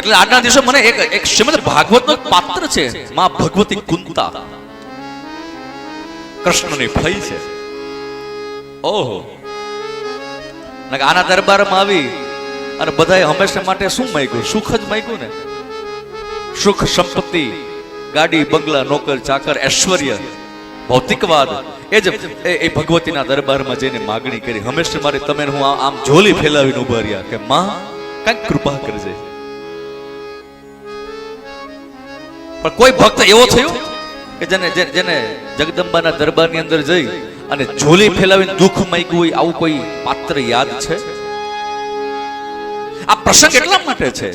એટલે આજના દિવસે મને એક એક શ્રીમદ ભાગવતનો પાત્ર છે, માં ભગવતી કુંતા. કૃષ્ણની ફઈ છે. ઓહો. આના દરબારમાં આવી અને બધાએ હંમેશા માટે શું માગ્યું? સુખ જ માગ્યું ને? સુખ સંપત્તિ, ગાડી, બંગલા, નોકર, ચાકર, ઐશ્વર્ય, ભૌતિકવાદ, એ જ એ ભગવતીના દરબારમાં જઈને માગણી કરી. હંમેશા મારે તમે હું આમ ઝોલી ફેલાવીને ઊભા રહ્યા કે, માં, કંઈક કૃપા કરજે. પણ કોઈ ભક્ત એવો થયો? કે જેને જેને જગદંબાના દરબારની અંદર જઈ અને ઝોલી ફેલાવીને દુઃખ માંગ્યું હોય આવું કોઈ પાત્ર યાદ છે? આ પ્રસંગ એટલા માટે છે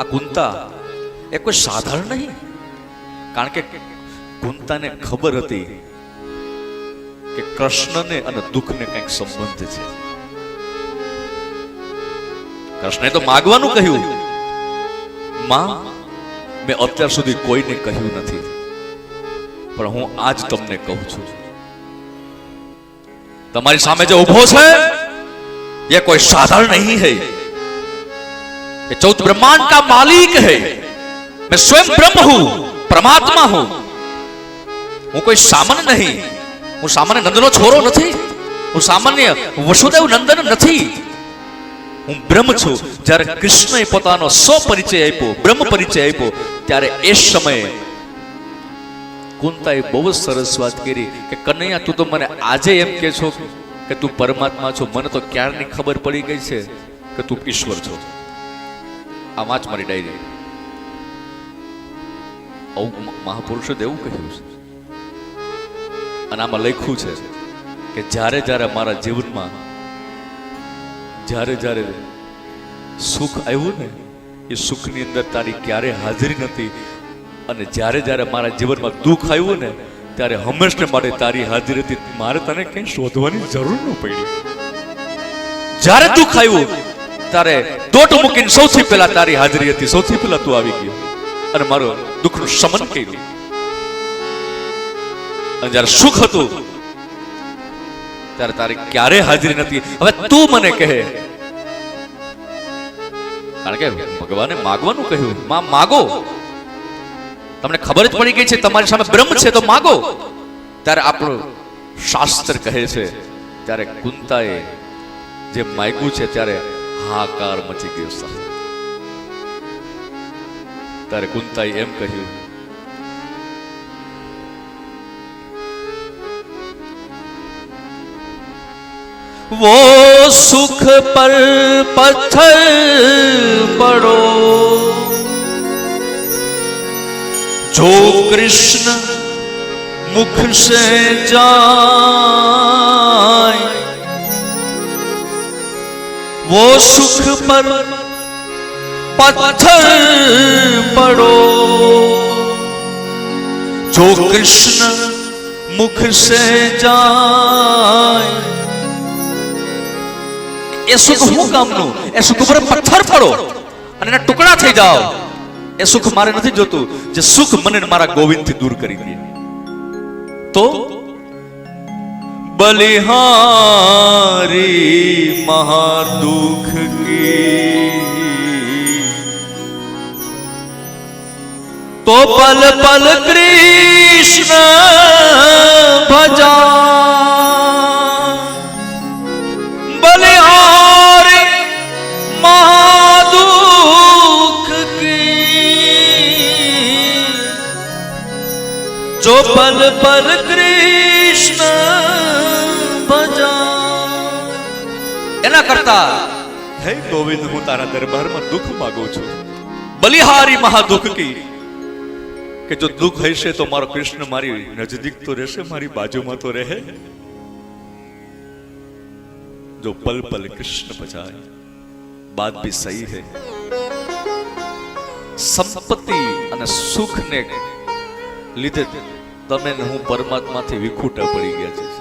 આ કુંતા એ કોઈ સાધારણ નહીં. કારણ કે કુંતાને ખબર હતી કે કૃષ્ણને અને દુઃખને કંઈક સંબંધ છે. કૃષ્ણે તો માગવાનું કહ્યું માં મેં અત્યાર સુધી કોઈને કહ્યું નથી પણ હું આજ તમને કહું છું તમારી સામે જે ઉભો છે ये कोई साधारण नहीं है ये चौथ ब्रह्मांड का मालिक है मैं स्वयं ब्रह्म हूं परमात्मा हूं હું કોઈ સામાન્ય નહીં હું સામાન્ય નંદનો છોરો નથી હું સામાન્ય વસુદેવ નંદન નથી હું બ્રહ્મ છું. જ્યારે કૃષ્ણએ પોતાનો સો પરિચય આપ્યો બ્રહ્મ પરિચય આપ્યો, ત્યારે એ સમયે કુંતાએ બહુ જ સરસ વાત કરી કે, કનૈયા, તું તો મને આજે એમ કે છો કે તું પરમાત્મા છો. મને તો ક્યારની ખબર પડી ગઈ છે કે તું ઈશ્વર છો. આ વાંચ મારી ડાયરી. મહાપુરુષે એવું કહ્યું છે. અને આમાં લખ્યું છે કે, જ્યારે જ્યારે મારા જીવનમાં જ્યારે જ્યારે સુખ આવ્યું ને, એ સુખની અંદર તારી ક્યારે હાજરી નથી. અને જ્યારે જ્યારે મારા જીવનમાં દુઃખ આવ્યું ને, ત્યારે હંમેશને માટે તારી હાજરી હતી. મારે તને કંઈ શોધવાની જરૂર ન પડી. જ્યારે દુઃખ આવ્યું, ત્યારે દોટ મૂકીને સૌથી પહેલા તારી હાજરી હતી. સૌથી પહેલા તું આવી ગયો. અને મારો દુઃખનું શમન કર્યું. અને જ્યારે સુખ હતું ત્યારે તારી ક્યારે હાજરી નથી? હવે તું મને કહે. કારણ કે ભગવાને માગવાનું કહ્યું. માં, માગો. તમને ખબર જ પડી ગઈ છે, તમારી સામે બ્રહ્મ છે, તો માગો. ત્યારે આપણું શાસ્ત્ર કહે છે, ત્યારે કુંતાએ જે માગ્યું છે, ત્યારે હાકાર મચી ગયો ત્યારે કુંતાએ એમ કહ્યું वो सुख पर पत्थर पड़ो जो कृष्ण मुख से जाए वो सुख पर पत्थर पड़ो जो कृष्ण मुख से जाए એ સુખ હું કામનું એ સુખ ઉપર પથ્થર પડો અને એના ટુકડા થઈ જાઓ. એ સુખ મારે નથી જોતું, જે સુખ મને મારા ગોવિંદથી દૂર કરી દે. તો? બલિહારી મહાદુખ કી તો પલ પલ કૃષ્ણ પલ પલ કૃષ્ણ ભજા એના કરતા હે ગોવિંદ હું તારા દરબારમાં દુઃખ માંગુ છું. બલિહારી મહા દુઃખ કી. કે જો દુઃખ હશે તો મારો કૃષ્ણ મારી નજદીક તો રહેશે મારી બાજુમાં તો રહે. જો પલ પલ કૃષ્ણ બજાય બાત ભી સહી હે. સંપત્તિ અને સુખને લીધે તમે હું પરમાત્માથી વિખૂટા પડી ગયા છે.